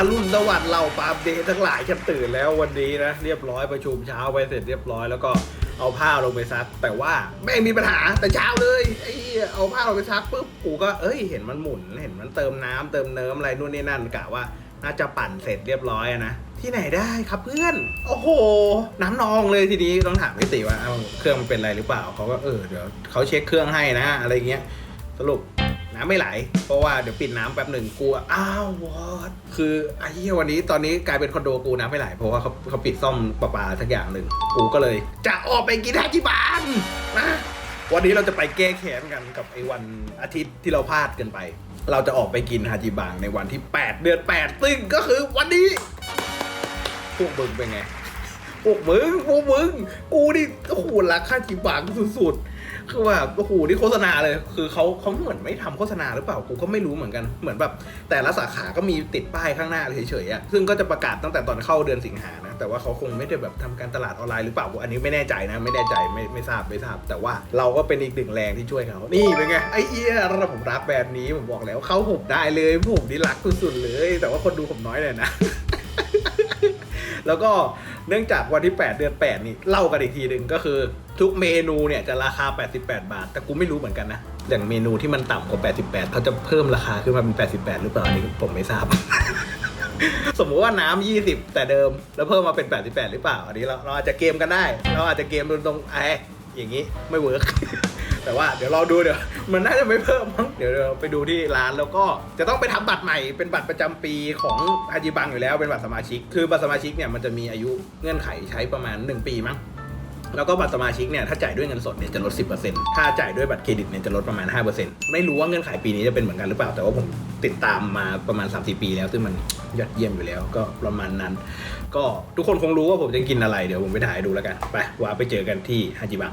อรุณสวัสดิ์เราปาล์มเดทั้งหลายฉันตื่นแล้ววันนี้นะเรียบร้อยประชุมเช้าไปเสร็จเรียบร้อยแล้วก็เอาผ้าลงไปซัก แต่ว่าไม่มีปัญหาแต่เช้าเลยไอ้เอาผ้าลงไปซักปุ๊บกูก็เอ้ยเห็นมันหมุนเห็นมันเติมน้ำเติมเนิ้มอะไรนู่นนี่นั่นกะว่าน่าจะปั่นเสร็จเรียบร้อยนะที่ไหนได้ครับเพื่อน โอ้โห น้ำนองเลยทีนี้ต้องถามพี่ติว่าเาเครื่องมันเป็นอะไรหรือเปล่าเขาก็เออเดี๋ยวเขาเช็คเครื่องให้นะอะไรเงี้ยสรุป น้ำไม่ไหล เพราะว่าเดี๋ยวปิดน้ำแป๊บหนึ่งกูอะอ้าววอดคือไอ้เหี้ยวันนี้ตอนนี้กลายเป็นคอนโดกูน้ำไม่ไหล เพราะว่าเขาเขาปิดซ่อมประปาทักอย่างหนึ่งกูก็เลย จะออกไปกินฮาจิบันนะวันนี้เราจะไปแก้แค้นกันกับไอ้วันอาทิตย์ที่เราพลาดกันไป เราจะออกไปกินฮาจิบังในวันที่ 8 เดือน 8 ซึ่งก็คือวันนี้ พวกมึงเป็นไง พวกมึง พวกมึง กูนี่โอ้โหรักฮาจิบังสุด คือว่าโอ้โหนี่โฆษณาเลย คือเขาเขาเหมือนไม่ทำโฆษณาหรือเปล่ากูก็ไม่รู้เหมือนกันเหมือนแบบ แต่ละสาขาก็มีติดป้ายข้างหน้าเฉยๆอะซึ่งก็จะประกาศตั้งแต่ตอนเข้าเดือนสิงหานะแต่ว่าเขาคงไม่ได้แบบทำการตลาดออนไลน์หรือเปล่าอันนี้ไม่แน่ใจนะไม่แน่ใจไม่ไม่ทราบไม่ทราบ แต่ว่าเราก็เป็นอีกหนึ่งแรงที่ช่วยเขานี่เป็นไงไอ้เอี้ยระผมรักแบบนี้ผมบอกแล้วเข้าผมได้เลยผมนี่รักสุดๆเลย แต่ว่าคนดูผมน้อยเลยนะแล้วก็ เนื่องจากวันที่ 8 เดือน 8 นี่เล่ากันอีกทีหนึ่งก็คือ ทุกเมนูเนี่ยจะราคา 88 บาท แต่กูไม่รู้เหมือนกันนะ อย่างเมนูที่มันต่ำกว่า 88 เขาจะเพิ่มราคาขึ้นมาเป็น 88 หรือเปล่าอันนี้ผมไม่ทราบ สมมุติว่าน้ำ20 แต่เดิมแล้วเพิ่มมาเป็น 88 หรือเปล่า อันนี้เราเราอาจจะเกมกันได้ เราอาจจะเกมตรงๆไอ้อย่างนี้ไม่เวิร์ก แต่ว่าเดี๋ยวรอดูเดี๋ยวมันน่าจะไม่เพิ่มมั้งเดี๋ยวเราไปดูที่ร้านแล้วก็จะต้องไปทำบัตรใหม่เป็นบัตรประจำปีของฮาจิบังอยู่แล้วเป็นบัตรสมาชิก คือบัตรสมาชิกเนี่ยมันจะมีอายุเงื่อนไขใช้ประมาณ 1 ปีมั้งแล้วก็บัตรสมาชิกเนี่ยถ้าจ่ายด้วยเงินสดเนี่ยจะลด 10%ถ้าจ่ายด้วยบัตรเครดิตเนี่ยจะลดประมาณ 5%ไม่รู้ว่าเงื่อนไขปีนี้จะเป็นเหมือนกันหรือเปล่า แต่ว่าผมติดตามมาประมาณ 3-4 ปีแล้ว ซึ่งมันยอดเยี่ยมอยู่แล้วก็ประมาณนั้น ก็ทุกคนคงรู้ว่าผมจะกินอะไรเดี๋ยวผมไปถ่ายดูแล้วกัน ไปว่าไปเจอกันที่ฮาจิบัง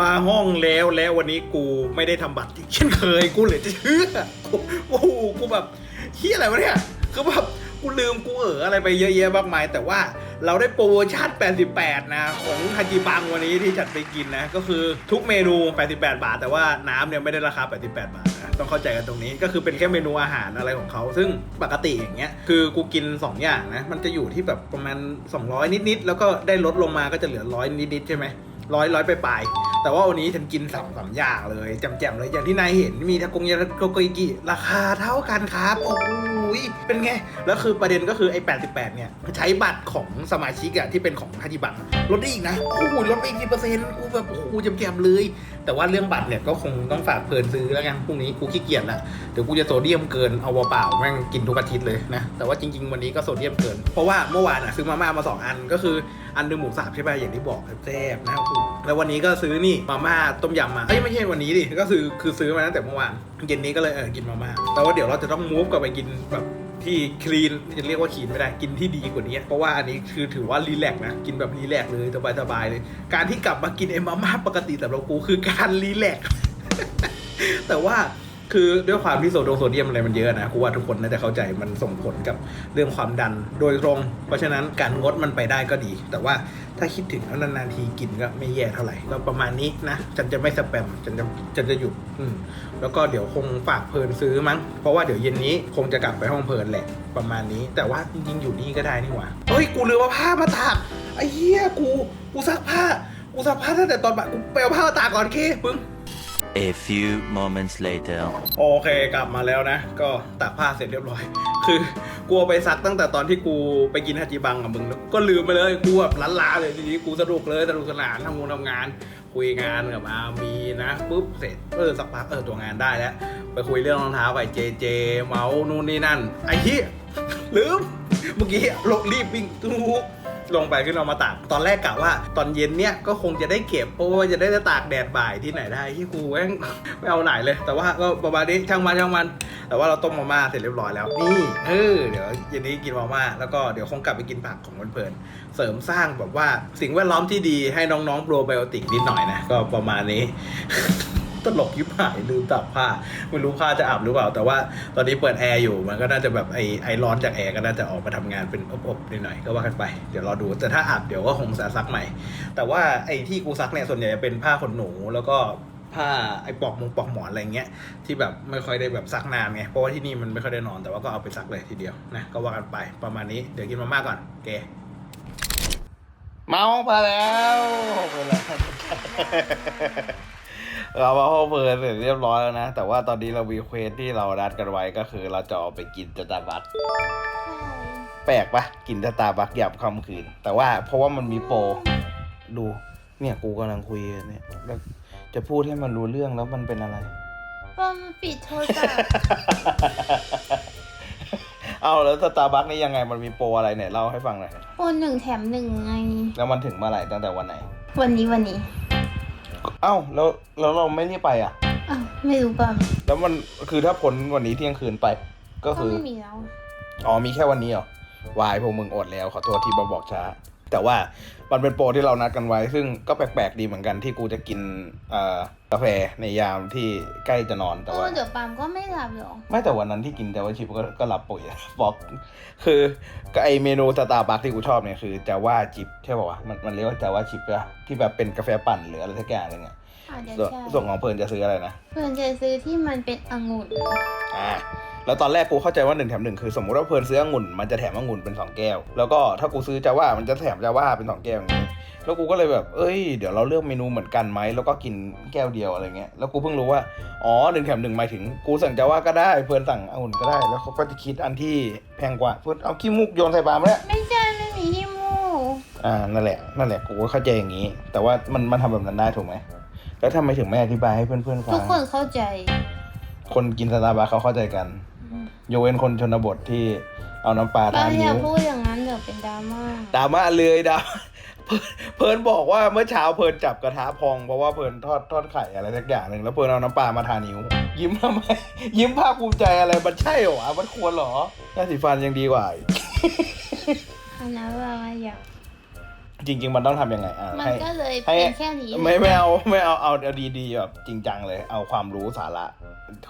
มาห้องแล้วแล้ววันนี้กูไม่ได้ทำบัตรอีกเช่นเคยกูเหลือจะเชื่อกโอ้โหกูแบบเฮียอะไรวะเนี่ยคือแบบกูลืมกูเอออะไรไปเยอะแยะมากมาย แต่ว่าเราได้โปรโมชั่น 88 นะ ของฮาจิบังวันนี้ที่จัดไปกินนะ ก็คือทุกเมนู 88 บาท แต่ว่าน้ำเนี่ยไม่ได้ราคา 88 บาทนะต้องเข้าใจกันตรงนี้ก็คือเป็นแค่เมนูอาหารอะไรของเขา ซึ่งปกติอย่างเงี้ยคือกูกิน 2 อย่างนะ มันจะอยู่ที่แบบประมาณ 200 นิดๆแล้วก็ได้ลดลงมาก็จะเหลือร้อยนิดๆใช่ไหม ร้อยร้อยไปปลายแต่ว่าวันนี้ฉันกินสามสามอย่างเลยแจ่มๆเลยอย่างที่นายเห็นมีทาโกงยาโกโกอิกิราคาเท่ากันครับโอ้ยเป็นไง แล้วคือประเด็นก็คือไอ้88 เนี่ย ใช้บัตรของสมาชิกอะที่เป็นของฮาจิบังลดได้อีกนะโอ้โหลดไปอีกสิเปอร์เซ็นต์กูแบบโอ้โหแจ่มๆเลย แต่ว่าเรื่องบัตรเนี่ยก็คงต้องฝากเพลินซื้อแล้วกันพรุ่งนี้กูขี้เกียจละเดี๋ยวกูจะโซเดียมเกินเอาเปล่าแม่งกินทุกอาทิตย์เลยนะแต่ว่าจริง ๆ วันนี้ก็โซเดียมเกิน เพราะว่าเมื่อวานอะซื้อมาม่ามาสองอันก็คือ อันหนึงหมูสับใช่ป่ะอย่างที่บอกแซ่บนะครับคุณแล้ววันนี้ก็ซื้อนี่มาม่าต้มยำมาเอ้ยไม่ใช่วันนี้ดิก็คือคือซื้อมาตั้งแต่เมื่อวานเย็นนี้ก็เลยเออกินมาม่าแต่ว่าเดี๋ยวเราจะต้องมูฟกลับไปกินแบบที่คลีนจะเรียกว่าคลีนไม่ได้กินที่ดีกว่านี้ เพราะว่าอันนี้คือถือว่ารีแลกนะ กินแบบรีแลกเลยสบายๆเลย การที่กลับมากินเอ็มมาม่าปกติสำหรับกูคือการรีแลกแต่ว่า คือด้วยความที่โซโดโซเดียมอะไรมันเยอะนะกูว่าทุกคนน่าจะเข้าใจมันส่งผลกับเรื่องความดันโดยตรง เพราะฉะนั้นการงดมันไปได้ก็ดี แต่ว่าถ้าคิดถึงนานๆทีกินก็ไม่แย่เท่าไหร่ก็ประมาณนี้นะฉันจะไม่สแปมฉันจะฉันจะหยุดอืมแล้วก็เดี๋ยวคงฝากเพลินซื้อมั้ง เพราะว่าเดี๋ยวเย็นนี้คงจะกลับไปห้องเพลินแหละประมาณนี้ แต่ว่าจริงๆอยู่นี่ก็ได้นี่หว่าเฮ้ยกูลืมเอาผ้ามาตากไอ้เหี้ยกูกูซักผ้ากูซักผ้าตั้งแต่ตอนบ่ายกูไปเอาผ้ามาตากก่อนเคปึ้ง A few moments later. โอเคกลับมาแล้วนะ ก็ตากผ้าเสร็จเรียบร้อย คือกูเอาไปซักตั้งแต่ตอนที่กูไปกินฮาจิบังกับมึงแล้วก็ลืมไปเลยกูแบบล้านลาเลยทีนี้กูสนุกเลยสนุกสนานทำงานทำงาน คุยงานกับอามีนะปุ๊บเสร็จเออสักพักเออตัวงานได้แล้ว ไปคุยเรื่องรองเท้าไปเจเจ เมาส์นู่นนี่นั่นไอ้เหี้ยลืมเมื่อกี้ลงรีบวิ่งตู้ ลงไปขึ้นเอามาตากตอนแรกกะว่า ตอนเย็นเนี้ยก็คงจะได้เก็บเพราะว่าจะได้ตากแดดบ่ายที่ไหนได้ที่กูแม่งไม่เอาไหนเลย แต่ว่าก็ประมาณนี้ช่างมันช่างมัน แต่ว่าเราต้มมาม่าเสร็จเรียบร้อยแล้วนี่เออเดี๋ยวเย็นนี้กินมาม่าแล้วก็เดี๋ยวคงกลับไปกินผักของเพลินเสริมสร้างแบบว่าสิ่งแวดล้อมที่ดีให้น้องๆโปรไบโอติกนิดหน่อยนะก็ประมาณนี้ ตลกยิบหายลืมตากผ้าไม่รู้ผ้าจะอาบหรือเปล่า แต่ว่าตอนนี้เปิดแอร์อยู่มันก็น่าจะแบบไอไอร้อนจากแอร์ก็น่าจะออกมาทำงานเป็นอบๆหน่อยๆก็ว่ากันไปเดี๋ยวรอดูแต่ถ้าอาบเดี๋ยวก็คงซักใหม่ แต่ว่าไอที่กูซักเนี่ยส่วนใหญ่จะเป็นผ้าขนหนูแล้วก็ผ้าไอปลอกมุงปลอกหมอนอะไรเงี้ยที่แบบไม่ค่อยได้แบบซักนานไงเพราะว่าที่นี่มันไม่ค่อยได้นอนแต่ว่าก็เอาไปซักเลยทีเดียวนะก็ว่ากันไปประมาณนี้เดี๋ยวกินมาม่าก่อนเคเมามาแล้ว เรามาห้องเพลินเสร็จเรียบร้อยแล้วนะ แต่ว่าตอนนี้เรามีเควสที่เรานัดกันไว้ก็คือ เราจะออกไปกินสตาร์บัคแปลกปะกินสตาร์บัคหยับค่ำคืน แต่ว่าเพราะว่ามันมีโปรดูเนี่ยกูกำลังคุยกันเนี่ยแล้วจะพูดให้มันรู้เรื่องแล้วมันเป็นอะไรป้อมปิดโทรศัพท์เอาแล้วสตาร์บัคนี่ยังไงมันมีโปรอะไรเนี่ยเล่าให้ฟังหน่อยโอนหนึ่งแถมหนึ่งไง แล้วมันถึงเมื่อไหร่ตั้งแต่วันไหน วันนี้วันนี้ เอ้าแล้วแล้วเราไม่รีบไปอะ อ้าวไม่รู้ป่ะแล้วมันคือถ้าพ้นวันนี้เที่ยงคืนไป ก็ก็คือ ไม่มีแล้ว อ๋อมีแค่วันนี้เหรอวายพวกมึงอดแล้วขอโทษที่มาบอกช้า แต่ว่ามันเป็นโปรที่เรานัดกันไว้ ซึ่งก็แปลกๆดีเหมือนกันที่กูจะกินเอ่อกาแฟในยามที่ใกล้จะนอนแต่เอว่าอเดี๋ยวปาล์มก็ไม่หลับหรอกไม่แต่วันนั้นที่กินแต่ว่าชิปก็ก็รับปุ๋ยบอกคือก็ไอเมนูสตาร์บัคที่กูชอบเนี่ยคือจาว่าชิปใช่ป่าวะมันมันเรียกว่าจาว่าชิปใช่ปะที่แบบเป็นกาแฟปั่นหรืออะไรสักอย่างหนึงอะ อาจจะส่วนใช่ส่วนของเพลินจะซื้ออะไรนะ เพื่อนจะซื้อที่มันเป็นองุ่นอ่า แล้วตอนแรกกูเข้าใจว่าหนึ่งแถมหนึ่งคือสมมติว่าเพลินซื้อองุ่นมันจะแถมองุ่นเป็นสองแก้ว แล้วก็ถ้ากูซื้อจาว่ามันจะแถมจาว่าเป็นสองแก้วอย่างนี้ แล้วกูก็เลยแบบ เอ้ย เดี๋ยวเราเลือกเมนูเหมือนกันไหม แล้วก็กินแก้วเดียวอะไรเงี้ย แล้วกูเพิ่งรู้ว่า อ๋อหนึ่งแถมหนึ่งหมายถึงกูสั่งจาว่าก็ได้ เพื่อนสั่งองุ่นก็ได้ แล้วเขาก็จะคิดอันที่แพงกว่า เพื่อนเอาขี้มูกโยนใส่ปากมาแล้ว ไม่ใช่ไม่มีที่มูกอ่า นั่นแหละ นั่นแหละ กูก็เข้าใจอย่างนี้ แต่ว่ามันมันทำแบบนั้นได้ถูกไหม แล้วทำไมถึงไม่อธิบายให้เพื่อนๆฟัทุกงคนเข้าใจ คนกินสตาร์บัคเขาเข้าใจกันยกเว้นคนชนบทที่เอาน้ำปลาป้าทาอย่านิ้วพูดอย่างนั้นเดี๋ยวเป็นดราม่าดราม่าเลยดราเพิ่นเพิ่นบอกว่าเมื่อเช้าเพิ่นจับกระทะพองเพราะว่าเพิ่นทอดทอดไข่อะไรสักอย่างหนึ่งแล้วเพิ่นเอาน้ำปลามาทานิ้ว ยิ้มทำไม ยิ้มภาคภูมิใจอะไรมันใช่เหรอวะมันควรเหรอยาสีฟันยังดีกว่าอีก อันนั้นว่าอยาก จริง ๆ มันต้องทำยังไงอะมันให้ก็เลยให้เป็นแค่นี้ไม่ไม่เอาไม่เอาเอาเอาดีๆแบบจริงจังเลย เอาความรู้สาระ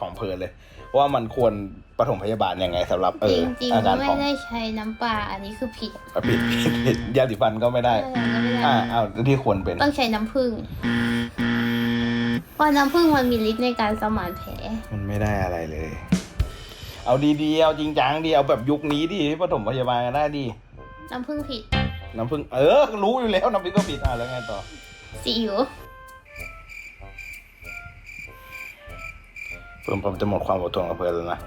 ของเพลินเลย ว่ามันควรปฐมพยาบาลยังไงสำหรับเอจอริงอาๆการไม่ของได้ใช้น้ำปลาอันนี้คือผิดอะผิดผิดผิดยาสีฟันก็ไม่ได้ อะไรก็ไม่ได้อ่าเอาที่ควรเป็น ต้องใช้น้ำผึ้งเพราะน้ำผึ้งมันมีฤทธิ์ในการสมานแผล มันไม่ได้อะไรเลย เอาดีๆเอาจริงจังดีเอาแบบยุคนี้ดิที่ปฐมพยาบาลกันได้ดี น้ำผึ้งผิด น้ำพึ่งเออ รู้อยู่แล้วน้ำพึ่งก็ผิดอะแล้วไงต่อซีอิ๊วเพิ่มผมจะหมดความอดทนกับเพื่อนแล้วนะ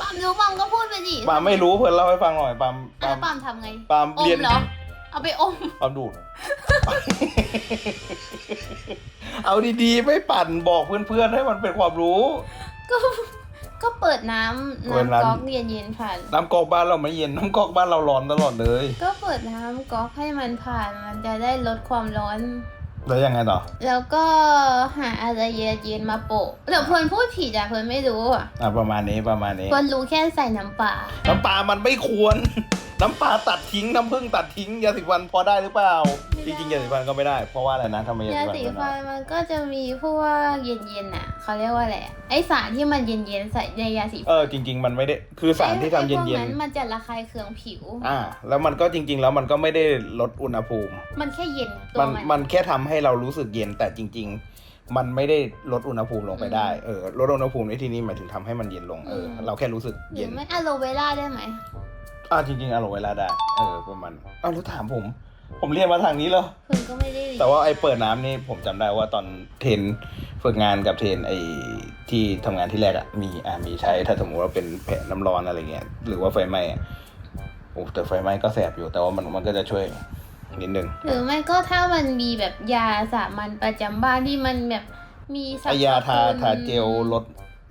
ปามรู้ปามก็พูดไปดิปาล์มไม่รู้เพื่อนเล่าให้ฟังหน่อยปาล์มอะปาล์มแล้วปามทำไงปาล์มอเรียมนเหรอเอาไปอม ปาล์มดูด เอาดีๆ ไม่ปั่นบอกเพื่อนๆให้มันเป็นความรู้ก็ ก็เปิดน้ำเปิดน้ำ น้ำก๊อกเย็นๆผ่าน น้ำกอกบ้านเราไม่เย็นน้ำกอกบ้านเราร้อนตลอดเลยก็เปิดน้ำก๊อกให้มันผ่าน มันจะได้ลดความร้อน แล้วยังไงต่อแล้วก็หาอะไรเย็นๆมาโปะเดี๋ยวเพลินพูดผิดอะเพลินไม่รู้อะอะประมาณนี้ประมาณนี้เพลินรู้แค่ใส่น้ำปลาน้ำปลามันไม่ควร น้ำปลาตัดทิ้ง น้ำผึ้งตัดทิ้ง ยาสีฟันพอได้หรือเปล่า จริงๆ ยาสีฟันก็ไม่ได้ เพราะว่าอะไรนะทำไมยายาสีฟันสีไม่ฟัได้นมันก็จะมีพวกเย็นๆอะเขาเรียกว่าอะไรอะไอสารที่มันเย็นๆใส่ในยาสีฟัเออจริง ๆ มันไม่ได้ คือสารที่ทำเย็ไอ้พวกนนั้นมันจะระคายเคืองผิว ๆ อ่า แล้วมันก็จริง ๆ แล้วมันก็ไม่ได้ลดอุณหภูมิ มันแค่เย็นตัวมันมัน มันแค่ทำให้เรารู้สึกเย็นแต่จริง ๆ มันไม่ได้ลดอุณหภูมิลงไปได้ เออ ลดอุณหภูมิในที่นี้หมายถึงทำให้มันเย็นลง เออเราแค่รู้สึกหรืเย็อน ไม่อะโลเวล่าได้ไหม อ่าจริงๆอร่อยเวลาได้เออประมาณอ้าวแล้วถามผม ผมเรียนมาทางนี้เหรอเพิ่นก็ไม่ได้เรียนแต่ว่าไอ้เปิดน้ำนี่ผมจำได้ว่าตอนเทรนฝึกงานกับเทรนไอ้ที่ทำงานที่แรกอะมีอ่ามีใช้ถ้าสมมติว่าเป็นแผลน้ำร้อนอะไรเงี้ยหรือว่าไฟไหม้อะโอ้แต่ไฟไหม้ก็แสบอยู่แต่ว่ามันมันก็จะช่วยนิดนึง หรือไม่ก็ถ้ามันมีแบบยาสามัญประจำบ้านที่มันแบบมีสรรไอพยาทาคุณ ทาเจลลด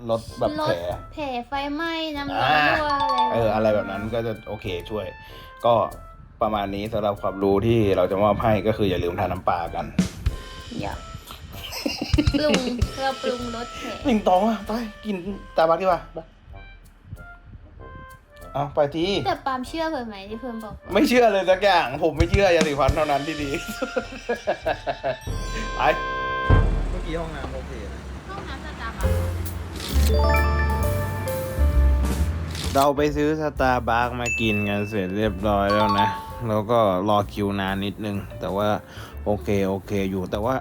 ลดแบบลแผดลแผลไฟไหม้น้ำร้อนอ่ารั่วอะไรเออ อะไรแบบนั้นก็จะโอเคช่วย ก็ประมาณนี้สำหรับความรู้ที่เราจะมอบให้ก็คืออย่าลืมทานน้ำปลากัน อย่าปรุงเราปรุงรสแผลหนึ่งตองอะไปกินตาบักดีกว่าไปเอาไปทีแต่ปาล์มเชื่อเพิ่นไหมที่เพิ่นบอกว่าไม่เชื่อเลยสักอย่าง ผมไม่เชื่อยาสีฟันเท่านั้นที่ดี ไป เมื่อกี้ห้องน้ำโอเค เราไปซื้อสตาร์บัคมากินกันเสร็จเรียบร้อยแล้วนะ แล้วก็รอคิวนานนิดนึง แต่ว่าโอเคโอเคอยู่แต่ว่า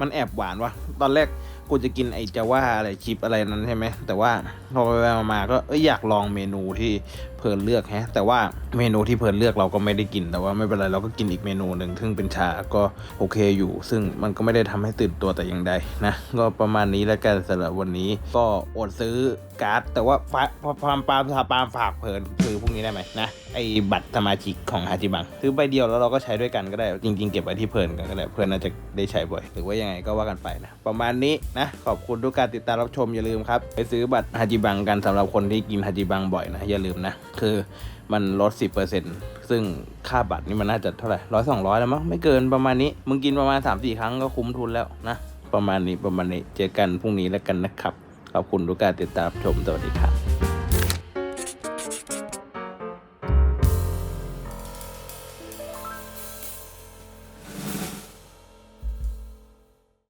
มันแอบหวานวะตอนแรก กูจะกินไอจาว่าอะไรชิปอะไรนั้นใช่ไหมแต่ว่าพอไปๆมาๆก็เอยอยากลองเมนูที่เพลินเลือกฮะ แต่ว่าเมนูที่เพลินเลือกเราก็ไม่ได้กิน แต่ว่าไม่เป็นไรเราก็กินอีกเมนูหนึ่งซึ่งเป็นชาก็โอเคอยู่ ซึ่งมันก็ไม่ได้ทำให้ตื่นตัวแต่อย่างใดนะก็ประมาณนี้แล้วกันสำหรับวันนี้ก็อดซื้อการ์ดแต่ว่าปาปามปามปามฝากเพลินซื้อพวกนี้ได้ไหมนะไอบัตรสมาชิกของฮาจิบังซื้อใบเดียวแล้วเราก็ใช้ด้วยกันก็ได้จริง ๆ เก็บไว้ที่เพลินกันก็ได้เพลินน่าจะได้ใช้บ่อยหรือว่ายังไงก็ว่ากันไปนะประมาณนี้นะ ขอบคุณทุกการติดตามรับชมอย่าลืมครับไปซื้อบัตรฮาจิบังกันสำหรับคนที่กินฮาจิบังบ่อยนะอย่าลืมนะคือมันลด 10%ซึ่งค่าบัตรนี่มันน่าจะเท่าไหร่ร้อยสองร้อยแล้วมั้งไม่เกินประมาณนี้ มึงกินประมาณ 3-4 ครั้งก็คุ้มทุนแล้วนะ ประมาณนี้ประมาณนี้เจอกันพรุ่งนี้แล้วกันนะครับ ขอบคุณทุกการติดตามชมสวัสดีครับ